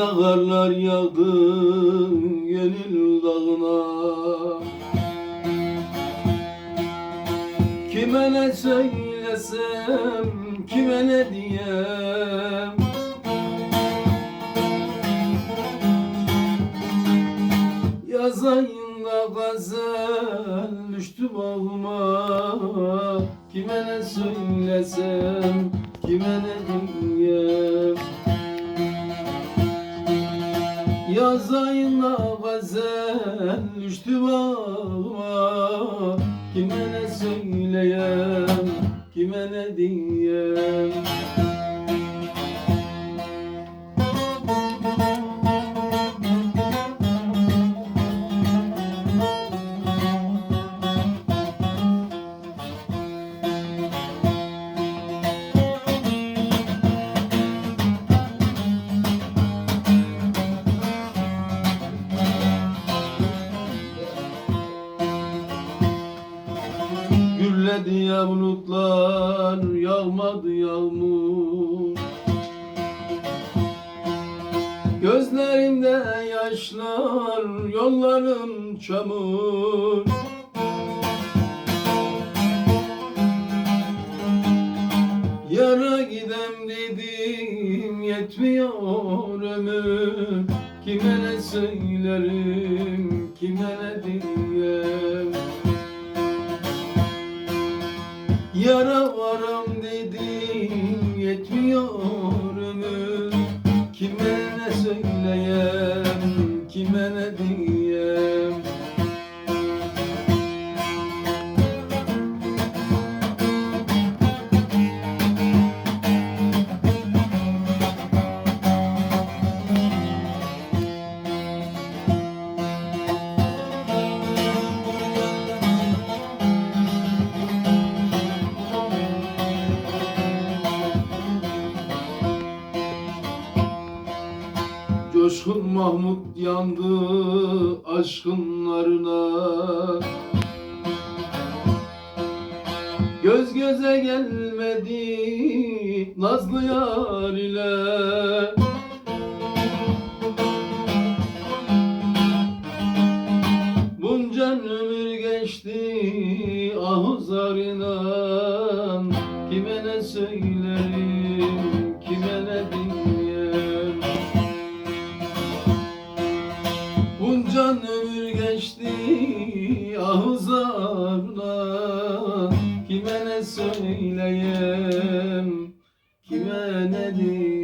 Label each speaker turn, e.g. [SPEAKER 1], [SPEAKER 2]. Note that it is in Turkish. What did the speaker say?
[SPEAKER 1] Baharlar yağdı gönül dağına. Kime ne söylesem, kime ne diyem? Yaz ayında gazel düştü bağıma Kime ne söylesem, kime ne diyem Yaz ayında gazel düştü bağıma Kime ne söyleyem, kime ne diyem Gürledi ya bulutlar, yağmadı yağmur. Gözlerimde yaşlar, yollarım çamur. Yara gidem dedim yetmiyor ömür. Kime ne söylerim, kime ne diyem Yara varam Coşkun Mahmut yandı aşkın narına. Göz göze gelmedi Nazlı yar ile. Bunca ömür geçti ah Kime ne söylerim, Bunca ömür geçti ah zarından Kime ne söyleyeyim, kime ne diyeyim